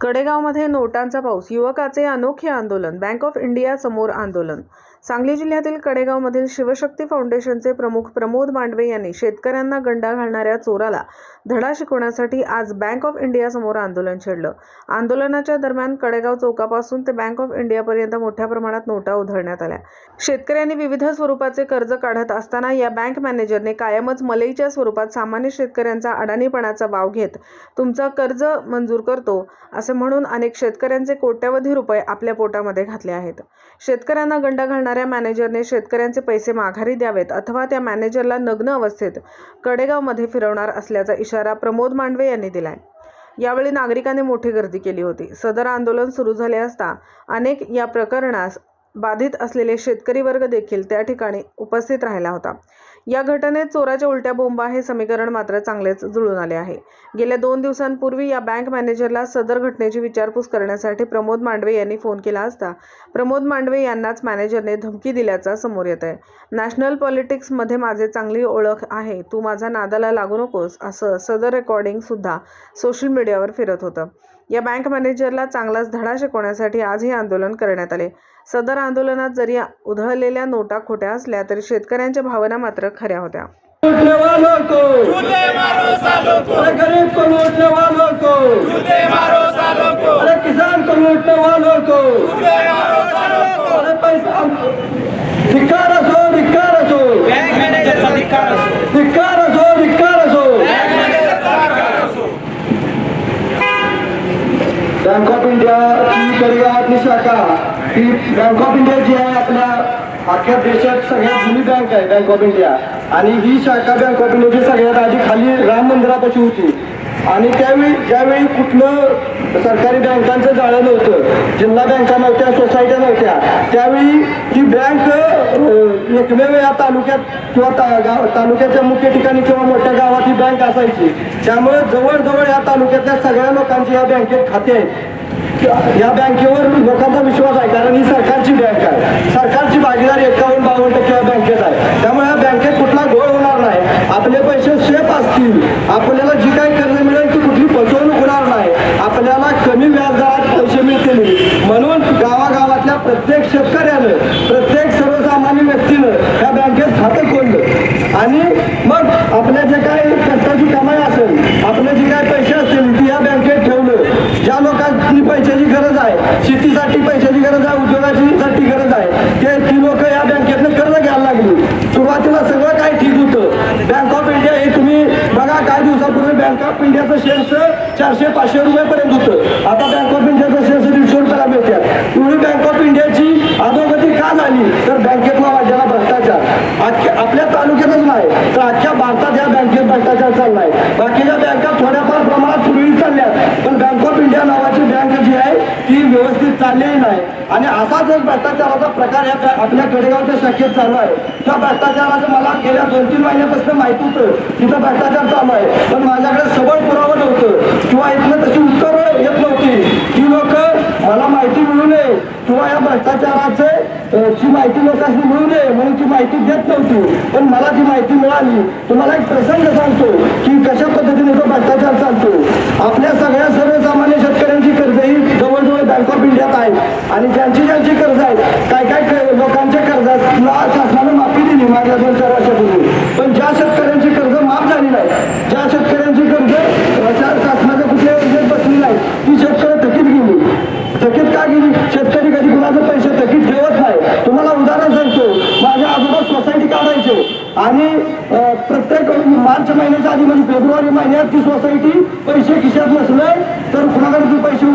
कडेगावमध्ये नोटांचा पाऊस युवकाचे अनोखे आंदोलन बँक ऑफ इंडिया समोर आंदोलन सांगली जिल्ह्यातील कडेगावमधील शिवशक्ती फाउंडेशनचे प्रमुख प्रमोद मांडवे यांनी शेतकऱ्यांना गंडा घालणाऱ्या चोराला धडा शिकवण्यासाठी आज बँक ऑफ इंडिया समोर आंदोलन छेडलं. आंदोलनाच्या दरम्यान कडेगाव चौकापासून ते बँक ऑफ इंडियापर्यंत मोठ्या प्रमाणात नोटा उधळण्यात आल्या. शेतकऱ्यांनी विविध स्वरूपाचे कर्ज काढत असताना या बँक मॅनेजरने कायमच मलईच्या स्वरूपात सामान्य शेतकऱ्यांचा अडाणीपणाचा वाव घेत तुमचं कर्ज मंजूर करतो असे म्हणून अनेक शेतकऱ्यांचे कोट्यवधी रुपये आपल्या पोटामध्ये घातले आहेत. शेतकऱ्यांना गंडा घालणार करणाऱ्या मॅनेजरने शेतकऱ्यांचे पैसे माघारी द्यावेत अथवा त्या मॅनेजरला नग्न अवस्थेत कडेगावमध्ये फिरवणार असल्याचा इशारा प्रमोद मांडवे यांनी दिलाय. यावेळी नागरिकांनी मोठी गर्दी केली होती. सदर आंदोलन सुरू झाले असता अनेक या प्रकरणास बाधित असलेले शेतकरी वर्ग देखील त्या ठिकाणी उपस्थित राहिला होता. या घटनेत चोराच्या उलट्या बोंबा हे समीकरण मात्र चांगलेच जुळून आले आहे. गेल्या दोन दिवसांपूर्वी या बँक मॅनेजरला सदर घटनेची विचारपूस करण्यासाठी प्रमोद मांडवे यांनी फोन केला असता प्रमोद मांडवे यांनाच मॅनेजरने धमकी दिल्याचा समोर येत आहे. नॅशनल पॉलिटिक्समध्ये माझे चांगली ओळख आहे तू माझा नादाला लागू नकोस असं सदर रेकॉर्डिंग सुद्धा सोशल मीडियावर फिरत होतं. या बँक मॅनेजरला चांगलाच धडा शिकवण्यासाठी आज हे आंदोलन करण्यात आले. सदर आंदोलनात जरी उधळलेल्या नोटा खोट्या असल्या तरी शेतकऱ्यांच्या भावना मात्र खऱ्या होत्या. लूटने वालों को जूते मारो सालों को अरे गरीब को लूटने वालों को जूते मारो सालों को अरे किसान को लूटने वालों को जूते मारो सालों को अरे पैसा धिक्कार असो धिक्कार असो बँक मॅनेजरचा धिक्कार असो धिक्कार असो धिक्कार असो बँक मॅनेजरचा धिक्कार असो बँक ऑफ इंडिया ही कडेगावातली शाखा ही बँक ऑफ इंडिया जी आहे आपल्या अख्ख्या देशात सगळ्यात जुनी बँक आहे बँक ऑफ इंडिया आणि ही शाखा बँक ऑफ इंडियाची सगळ्यात आधी खाली राम मंदिरापाशी होती. आणि त्यावेळी ज्यावेळी कुठलं सरकारी बँकांचं जाळं नव्हतं जिल्हा बँका नव्हत्या सोसायट्या नव्हत्या त्यावेळी ही बँक एकमेव या तालुक्यात किंवा ता- गाव तालुक्याच्या मुख्य ठिकाणी किंवा मोठ्या गावात ही बँक असायची. त्यामुळे जवळजवळ या तालुक्यातल्या सगळ्या लोकांची या बँकेत खाते आहेत. या बँकेवर लोकांचा विश्वास आहे कारण ही सरकारची बँक आहे. सरकारची भागीदारी एकावन्न बावन्न टक्के या बँकेत आहे. त्यामुळे या बँकेत कुठला घोळ होणार नाही. आपले पैसे सेफ असतील. आपल्याला जी काही कर्ज मिळेल ती कुठली फसवणूक होणार नाही. आपल्याला कमी व्याजदरात पैसे मिळतील. म्हणून गावागावातल्या प्रत्येक शेतकऱ्यानं प्रत्येक सर्वसामान्य व्यक्तीनं या बँकेत खातं खोललं. आणि मग आपल्या जे काही कष्टाची कमाई असेल आपले जे काही पैसे असतील ती या बँकेत ठेवलं ज्या लोकांनी पैशाची गरज आहे शेतीसाठी पैशाची गरज आहे उद्योगाची साठी गरज आहे. ते ती लोक या बँकेतनं कर्ज घ्यायला लागली. सुरुवातीला सगळं काय ठीक होतं. बँक ऑफ इंडिया हे तुम्ही बघा काही दिवसापूर्वी बँक ऑफ इंडियाचं शेअर्स चारशे पाचशे रुपये पर्यंत होतं. आता बँक ऑफ इंडिया शेअर्स दीडशे रुपयाला मिळतात एवढी बँक ऑफ इंडियाची अधोगती का झाली तर बँकेतला वाढलेला भ्रष्टाचार अख्ख्या आपल्या तालुक्यातच नाही तर अख्ख्या भारतात या बँकेत भ्रष्टाचार चाललाय बाकीच्या बँका थोड्याफार प्रमाणात सुरळीत चालल्यात पण बँक ऑफ इंडिया नावाची बँक जी आहे ती व्यवस्थित नाही. आणि असाच एक भ्रष्टाचाराचा प्रकार या आपल्या कडेगावच्या शाखेत चालू आहे त्या भ्रष्टाचाराचं मला गेल्या दोन तीन महिन्यापासून माहिती होतं. तिथं भ्रष्टाचार चालू आहे. पण माझ्याकडे सबळ पुरावं नव्हतं. किंवा इथनं तशी उत्तरं येत नव्हती. ती लोक मला माहिती मिळू नये. किंवा या भ्रष्टाचाराचे ची माहिती लोकांनी मिळू नये म्हणून ती माहिती देत नव्हती. पण मला ती माहिती मिळाली. तुम्हाला एक प्रसंग सांगतो की कशा पद्धतीने तो भ्रष्टाचार चालतो. आपल्या सगळ्या सर्वसामान्य शेतकऱ्यांची कर्ज ही जवळजवळ बँक आहे आणि ज्यांची ज्यांची कर्ज आहेत काय काय लोकांच्या कर्जाला शासनानं माफी दिली मागल्या दोन चार वर्षापूर्वी. पण ज्या शेतकऱ्यांनी कर्ज माफ झाली नाही ज्या शेतकऱ्यांची कर्ज अ, शा- शासनाच्या कुठल्या योजनेत बसली नाही ती शेतकरी थकीत गेली थकीत का गेली शेतकरी कधी कुणाचे पैसे थकीत ठेवत नाही तुम्हाला उदाहरण सांगतो माझ्या आजोबा सोसायटी काढायचे आणि अ, प्रत्येक मार्च महिन्याच्या आधी म्हणजे फेब्रुवारी महिन्यात ती सोसायटी पैसे खिशात नसले तर कुणाकडे ते पैसे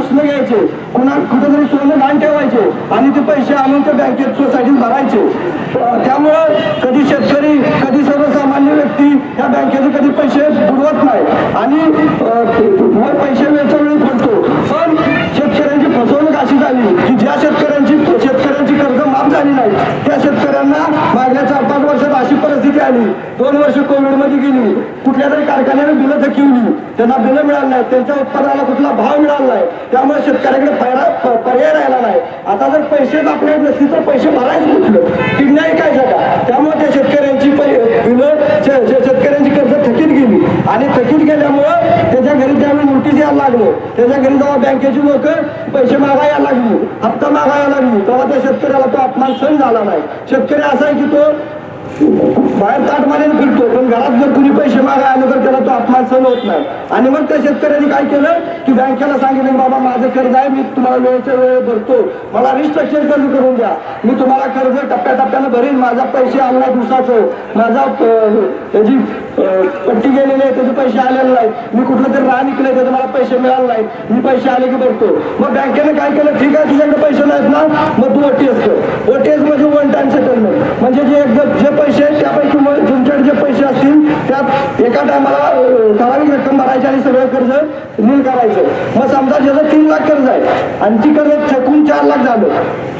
उसने कुणा कुठेतरी सोनं दान ठेवायचे. आणि ते पैसे आणून ते बँकेत सोसायटीत भरायचे. त्यामुळं कधी शेतकरी कधी सर्वसामान्य व्यक्ती या बँकेचे कधी पैसे बुडवत नाही. आणि पैसे वेळच्या वेळी पडतो पण शेतकऱ्यांची फसवणूक अशी झाली की ज्या शेतकऱ्यांची शेतकऱ्यांची कर्ज माफ झाली नाही त्या शेतकऱ्यांना मागल्या चार पाच वर्षात अशी परिस्थिती आली दोन वर्ष कोविडमध्ये गेली. कुठल्या तरी कारखान्याने बिलं थकिवली. त्यांना बिलं मिळाली नाही त्यांच्या उत्पादनाला कुठला भाव मिळाला नाही. त्यामुळे शेतकऱ्याकडे पर्याय पर्याय राहिला नाही. आता जर पैसेच आपल्याकडे नसतील तर पैसे भरायचं कुठलं? नाही काय जगा? त्यामुळे त्या शेतकऱ्यांची बिलं शेतकऱ्यांची कर्ज थकीत गेली. आणि थकीत गेल्यामुळं त्याच्या घरी त्यावेळी नोटीस यायला लागलं. त्याच्या घरी जेव्हा बँकेची लोक पैसे मागायला लागली हप्ता मागायला लागली तेव्हा त्या शेतकऱ्याला तो अपमान सहन झाला नाही. शेतकरी असा आहे की तो बाहेर ताट मारेल फिरतो पण घरात जर कुणी पैसे मागा आले तर त्याला तो अपमान सहन होत नाही. आणि मग त्या शेतकऱ्यांनी काय केलं? की बँकेला सांगितलं की बाबा माझं कर्ज आहे मी तुम्हाला वेळेच्या वेळ भरतो. मला रिस्ट्रक्चर कर्ज करून द्या. मी तुम्हाला कर्ज टप्प्याटप्प्यानं भरेन. माझा पैसे आणला दिवसाचं. माझा जी पट्टी गेलेली आहे त्याचे पैसे आलेले नाही मी कुठलं तरी राह निघले त्याचे मला पैसे मिळाले नाही मी पैसे आले की भरतो. मग बँकेने काय केलं? ठीक आहे तुझ्याकडे पैसे नाहीत ना? मग तू ओटीएस कर. ओटीएस म्हणजे वन टाइम सेटलमेंट म्हणजे जे एकदम जे पैसे आहेत त्यापैकी तुमच्याकडे जे पैसे असतील त्यात एका टायमाला ठराविक रक्कम भरायची आणि सगळं कर्ज नील करायचं. मग समजा ज्याचं तीन लाख कर्ज आहे आणि ती कर्ज थकून चार लाख झालं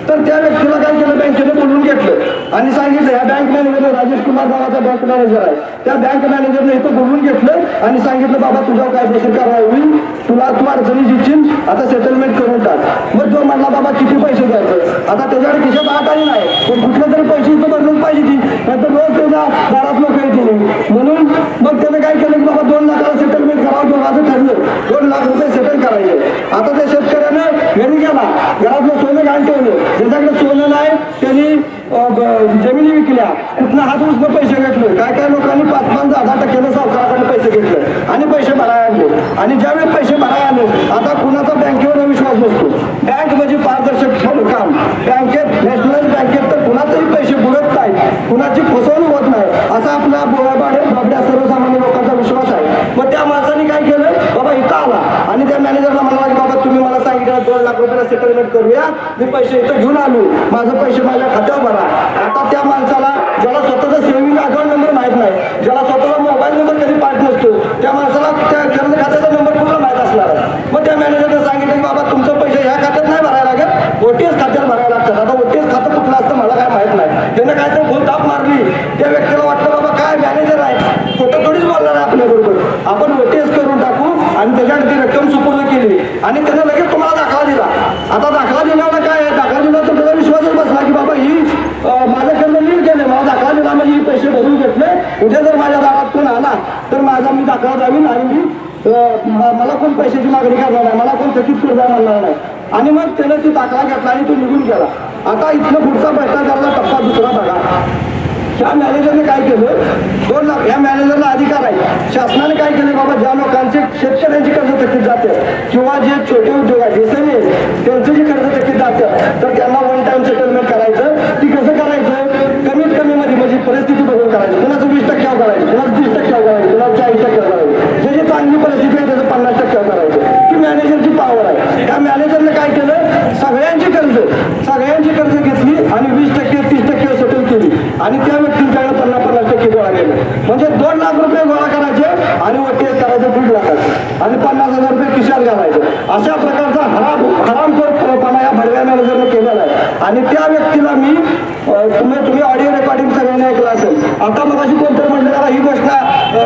तर त्या व्यक्तीला काय केलं? बँकेने बोलून घेतलं. आणि सांगितलं या बँक मॅनेजर राजेश कुमार नावाचा बँक मॅनेजर आहे. त्या बँक मॅनेजरने इथं बोलून घेतलं आणि सांगितलं बाबा तुझ्या कायदेशीर कारवाई होईल. तुला तू अडचणी जिंकशील आता सेटलमेंट करून टाक. मग तो म्हणला बाबा किती पैसे द्यायचं आता त्याच्याकडे खिशात आठ आली नाही. पण कुठले तरी पैसे इथं भरलेच पाहिजे ती नाहीतर रोज त्याच्या दारात लोक येतील. म्हणून मग त्यानं काय केलं की बाबा दोन लाखाला सेटलमेंट करावं. दोघांचं ठरलं दोन लाख रुपये करायचे. आता त्या शेतकऱ्यानं घरी गेला. घरातलं सोनं घाण ठेवलं. ज्याच्याकडे सोनं नाही त्यांनी जमिनी विकल्या. कुठला हात उचलं पैसे घेतले? काय काय लोकांनी पाच पाच दहा दहा टक्क्यानं सावकाराकडे पैसे घेतले. आणि पैसे भरायला आणले. आणि ज्यावेळी पैसे भरायला आले आता कुणाचा बँकेवर विश्वास नसतो. बँक म्हणजे पारदर्शक काम. बँकेत नॅशनल बँकेत तर कुणाचेही पैसे बुडत नाही कुणाची फसवणूक होत नाही असा आपला बोळाबाडे बाबड्या सर्वसामान्य लोकांचा विश्वास आहे मग त्या माणसाने काय केलं बाबा इथं आला आणि त्या मॅनेजरला म्हणाला की बाबा तुम्ही मला सांगितलं दोन लाख रुपयाला सेटलमेंट करूया. मी पैसे इथं घेऊन आलो. माझं पैसे माझ्या खात्यावर भरा. आता त्या माणसाला ज्याला स्वतःचा सेव्हिंग अकाउंट नंबर माहीत नाही ज्याला स्वतःचा मोबाईल नंबर कधी पाठ नसतो त्या माणसाला त्या कर्ज खात्याचा नंबर कुठला माहीत असणार मग त्या मॅनेजरने सांगितलं की बाबा तुमचं पैसे ह्या खात्यात नाही भरायला लागत. ओटीएस खात्यात भरायला लागतात. आता ओटीएस खातं कुठलं असतं मला काय माहीत नाही. त्यानं काय तर भूलताप मारली. त्या व्यक्तीला वाटलं बाबा काय मॅनेजर आहे? खोटं थोडीच बोलणार आहे आपल्याबरोबर. आपण ओटीएस करून टाकू आणि त्याच्याकडे ती रक्कम सुपूर्द केली. आणि त्यानं लगेच तुम्हाला दाखला दिला आता दाखला दिल्यावर काय आहे दाखला दिला तर त्याचा विश्वासच बसला की बाबा ही अं, माझं कर्ज नीट केलं मला दाखला दिला म्हणजे ही पैसे भरून घेतले उद्या जर माझ्या दारात कोण आला तर माझा मी दाखला जावीन आणि मी मला कोण पैशाची मागणी करणार नाही मला कोण थकीत करता म्हणणार नाही. आणि मग त्यानं ती दाखला घेतला आणि तो निघून गेला. आता इथनं पुढचा भ्रष्टाचाराचा टप्पा दुसरा बघा. ह्या मॅनेजरने काय केलं? दोन लाख ह्या मॅनेजरला अधिकार आहे. शासनाने काय केलं बाबा? ज्या लोकांचे शेतकऱ्यांची कर्ज थकीत जाते. किंवा जे छोटे उद्योग आहेत एसएमए त्यांचं जे कर्ज थकीत जातं तर त्यांना वन टाइम सेटलमेंट करायचं ती कसं करायचं कमीत कमी मध्ये म्हणजे परिस्थिती बघून करायचं कुणाचं वीस टक्क्यावर करायचं कुणाचं तीस टक्क्यावर करायचं कुणाचं चाळीस टक्क्यावर करायचं जे जे चांगली परिस्थिती आहे त्याचं पन्नास टक्क्यावर करायचं ती मॅनेजरची पॉवर आहे त्या मॅनेजरने काय केलं सगळ्यांची कर्ज सगळ्यांची कर्ज घेतली आणि वीस टक्के तीस टक्के सेटल केली आणि त्या व्यक्तींच्याकडे पन्नास पन्नास टक्के गोळा केले. म्हणजे दोन लाख रुपये गोळा करायचे आणि वटे करायचं दीड लाखाचे आणि पन्नास हजार रुपये खिशात घालायचे. अशा प्रकारचा हराम हरामखोरपणा या भडव्या मॅनेजरने केलेला आहे. आणि त्या व्यक्तीला मी तुम्ही तुम्ही ऑडिओ रेकॉर्डिंग सगळ्यांनी ऐकलं असेल. आता मग अशी कोणतरी म्हटलं ही गोष्ट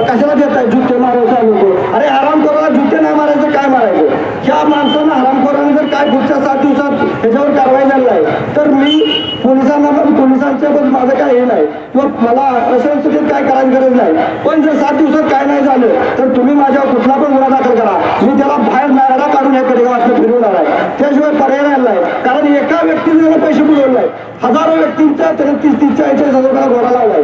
कशाला देत आहे जुत्ते मारायचं लोक? अरे हरामखोराला जुत्ते नाही मारायचं काय मारायचं? ह्या माणसानं हरामखोराने जर काय पुढच्या सात दिवसात त्याच्यावर कारवाई झाली आहे. तर मी पोलिसांना पण पण माझं काय हे नाही. किंवा मला असंस्थितीत काय करायची गरज नाही. पण जर सात दिवसात काय नाही झालं तर तुम्ही माझ्यावर कुठला पण गुन्हा दाखल करा. मी त्याला बाहेर नायरा काढून हे कडेगावातलं फिरवणार आहे. त्याशिवाय पर्याय राहिला नाही. कारण एका व्यक्तीने त्याला पैसे बुडवले नाही. हजारो व्यक्तींच्या त्याने तीस तीस चाळीस हजार रुपयाला घोडा लावलाय